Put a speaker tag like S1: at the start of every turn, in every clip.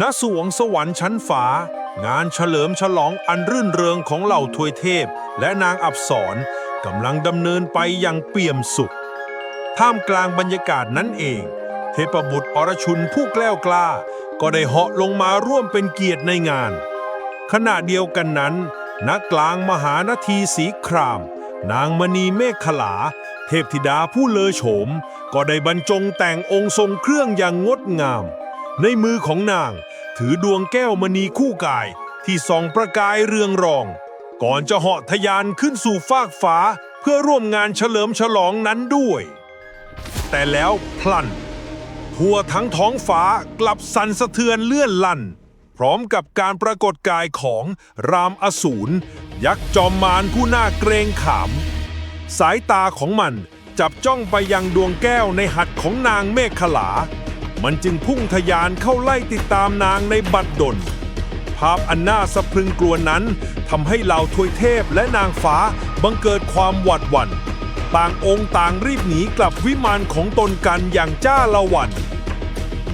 S1: ณสวงสวรรค์ชั้นฟ้างานเฉลิมฉลองอันรื่นเริงของเหล่าทวยเทพ และนางอับสรกำลังดำเนินไปอย่างเปี่ยมสุข ท่ามกลางบรรยากาศนั้นเอง เทพบุตรอรชุนผู้แกล้วกล้า ก็ได้เหาะลงมาร่วมเป็นเกียรติในงาน ขณะเดียวกันนั้น ณกลางมหานาทีสีคราม นางมณีเมฆขลา เทพธิดาผู้เลอโฉม ก็ได้บรรจงแต่งองค์ทรงเครื่องอย่างงดงาม ในมือของนาง ถือดวงแก้วมณีคู่กายที่ส่องประกายเรืองรอง ก่อนจะเหาะทะยานขึ้นสู่ฟากฟ้าเพื่อร่วมงานเฉลิมฉลองนั้นด้วย แต่แล้วพลัน ทั่วทั้งท้องฟ้ากลับสั่นสะเทือนเลื่อนลั่น พร้อมกับการปรากฏกายของรามอสูร ยักษ์จอมมารผู้น่าเกรงขาม สายตาของมันจับจ้องไปยังดวงแก้วในหัตถ์ของนางเมฆขลา มันจึงพุ่งทะยานเข้าไล่ติดตามนางในบัดดล ภาพอันน่าสะพรึงกลัวนั้นทำให้เหล่าทวยเทพและนางฟ้าบังเกิดความหวาดหวั่น ต่างองค์ต่างรีบหนีกลับวิมานของตนกันอย่างจ้าละวัน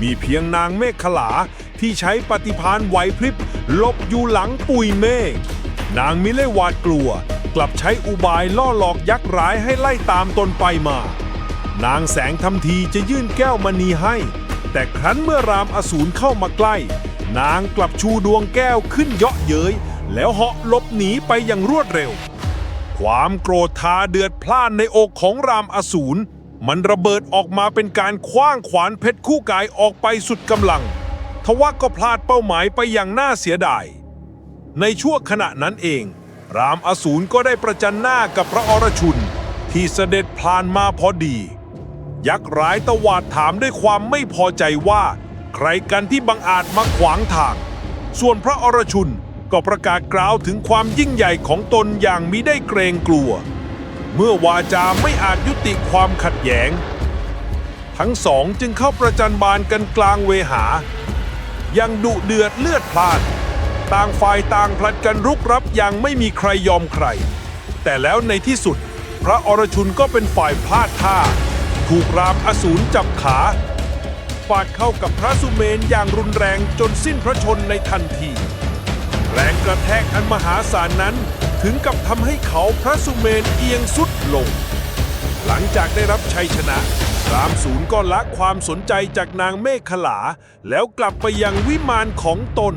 S1: มีเพียงนางเมฆขลาที่ใช้ปฏิพานไหวพริบหลบอยู่หลังปุยเมฆนางมิได้หวาดกลัว กลับใช้อุบายล่อหลอกยักษ์ร้ายให้ไล่ตามตนไปมา นางแสงทำทีจะยื่นแก้วมณีให้ แต่ครั้นเมื่อรามอสูรเข้ามาใกล้ นางกลับชูดวงแก้วขึ้นเยาะเย้ย แล้วเหาะหลบหนีไปอย่างรวดเร็ว ความโกรธทาเดือดพล่านในอกของรามอสูรมันระเบิดออกมาเป็นการคว้างขวานเพชรคู่กายออกไปสุดกำลัง ทว่าก็พลาดเป้าหมายไปอย่างน่าเสียดาย ในช่วงขณะนั้นเอง รามอสูรก็ได้ประจันหน้ากับพระอรชุน ที่เสด็จพลานมาพอดี ยักษ์ร้ายตวาดถามด้วยความไม่พอใจว่า ใครกันที่บังอาจมาขวางทาง ส่วนพระอรชุนก็ประกาศกล่าวถึงความยิ่งใหญ่ของตนอย่างมิได้เกรงกลัว เมื่อวาจาไม่อาจยุติความขัดแย้ง ทั้งสองจึงเข้าประจันบานกันกลางเวหา ยังดุเดือดเลือดพล่าน ต่างฝ่ายต่างพลัดกันรุกรับอย่างไม่มีใครยอมใคร แต่แล้วในที่สุด พระอรชุนก็เป็นฝ่ายพลาดท่า ถูกรามอสูรจับขาฟาดเข้ากับพระสุเมนอย่างรุนแรงจนสิ้นพระชนในทันที แรงกระแทกอันมหาศาลนั้นถึงกับทำให้เขาพระสุเมนเอียงสุดลง หลังจากได้รับชัยชนะรามสูรก็ละความสนใจจากนางเมฆขลา แล้วกลับไปยังวิมานของตน